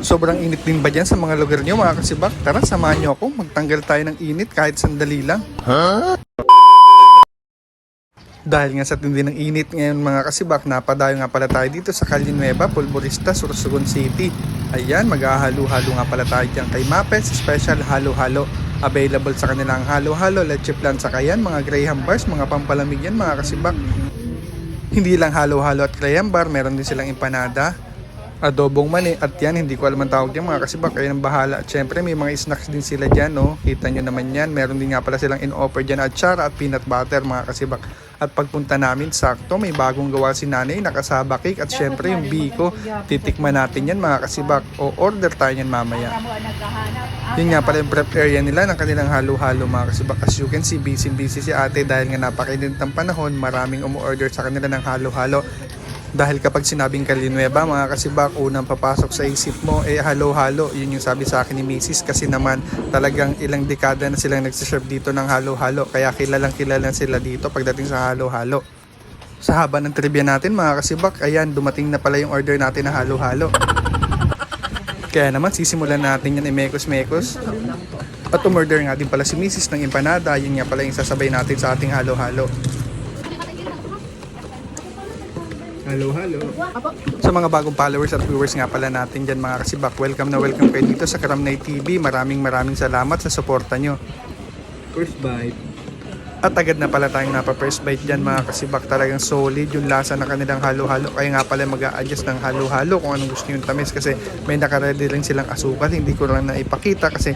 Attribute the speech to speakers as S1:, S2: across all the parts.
S1: Sobrang init din ba dyan sa mga lugar nyo mga kasibak? Tara, samahan nyo ako. Magtanggal tayo ng init kahit sandali lang. Dahil nga sa tindi ng init ngayon mga kasibak, napadayo nga pala tayo dito sa Calle Nueva, Pulborista, Sorsogon City. Ayan, maghahalo-halo nga pala tayo dyan kay Mapes Special Halo-Halo. Available sa kanilang halo-halo, leche plan sa kayan, mga graham bars, mga pampalamig yan mga kasibak. Hindi lang halo-halo at graham bar, meron din silang empanada, adobong mani at yan hindi ko alam ang tawag yan mga kasibak. Kayo ng bahala. At syempre may mga snacks din sila dyan no? Kita nyo naman yan. Meron din nga pala silang in-offer dyan at chara at peanut butter mga kasibak. At pagpunta namin sakto may bagong gawa si nanay nakasaba cake. At syempre yung biko titikman natin yan mga kasibak. O order tayo yan mamaya. Yun nga pala yung prep area nila ng kanilang halo-halo mga kasibak. As you can see busy busy si ate dahil nga napakainit ng panahon. Maraming umu-order sa kanila ng halo-halo dahil kapag sinabing Kalinueva, mga kasibak, unang papasok sa isip mo, eh halo-halo. Yun yung sabi sa akin ni Mrs. Kasi naman talagang ilang dekada na silang nagsiserve dito ng halo-halo. Kaya kilalang kilala sila dito pagdating sa halo-halo. Sa haba ng trivia natin mga kasibak, ayan, dumating na pala yung order natin na halo-halo. Kaya naman sisimulan natin yan imekos-mekos. At umorder nga din pala si Mrs. ng empanada, yun nga pala yung sasabay natin sa ating halo-halo. Halo, halo. Sa mga bagong followers at viewers nga pala natin dyan mga kasibak, welcome na welcome kayo dito sa Karamnay TV. Maraming maraming salamat sa suporta nyo.
S2: First bite.
S1: At agad na pala tayong napa first bite dyan mga kasibak. Talagang solid yung lasa ng kanilang halo-halo. Kaya nga pala mag adjust ng halo-halo kung anong gusto yung tamis. Kasi may nakaredy rin silang asukal. Hindi ko lang na ipakita kasi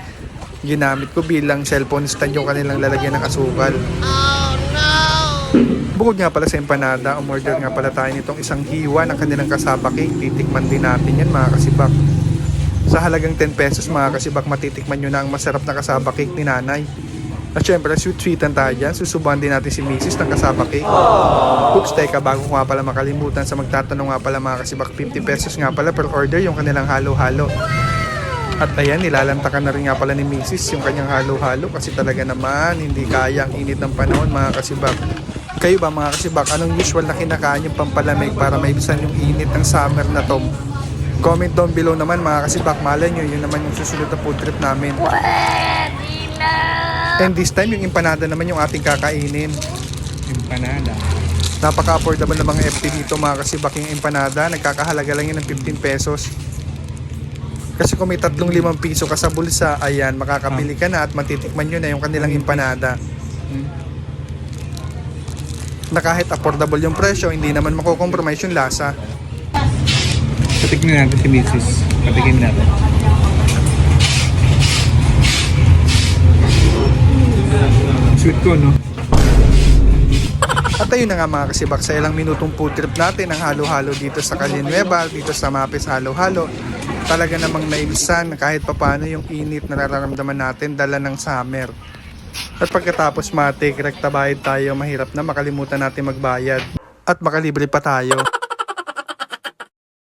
S1: ginamit ko bilang cellphone stand yung kanilang lalagyan ng asukal. Bukod nga pala sa empanada, umorder nga pala tayo nitong isang hiwa ng kanilang kasaba cake. Titikman din natin yan mga kasibak. Sa halagang 10 pesos mga kasibak, matitikman nyo na ang masarap na kasaba cake ni nanay. At syempre, sweet sweetan tayo dyan. Susubuhan din natin si Mrs. ng kasaba cake. Oops, teka, bago nga pala makalimutan sa magtatanong nga pala mga kasibak, 50 pesos nga pala per order yung kanilang halo-halo. At ayan, nilalantakan na rin nga pala ni Mrs. yung kanyang halo-halo kasi talaga naman hindi kaya ang init ng panahon mga kasibak. Kayo ba mga kasibak, anong usual na kinakain yung pampalamig para maibisan yung init ng summer na to? Comment down below naman mga kasibak, malay nyo, yun naman yung susunod na food trip namin. And this time, yung empanada naman yung ating kakainin.
S2: Empanada.
S1: Napaka-affordable ng mga FT dito mga kasibak yung empanada. Nagkakahalaga lang yun ng 15 pesos. Kasi kung may tatlong limang piso ka sa bulsa, ayan, makakabili ka na at matitikman nyo na yung kanilang empanada.
S2: Hmm.
S1: Na kahit affordable yung presyo, hindi naman makukompromise yung lasa.
S2: Patikman natin si Mrs. Patikin natin. Sweet ko, no?
S1: At ayun na nga mga kasibak, sa ilang minutong food trip natin ang halo-halo dito sa Kalinueva, dito sa Mapes Halo-Halo. Talaga namang naibisan kahit papano yung init na nararamdaman natin dala ng summer. At pagkatapos matik, rekta bayad tayo, mahirap na makalimutan natin magbayad. At makalibre pa tayo.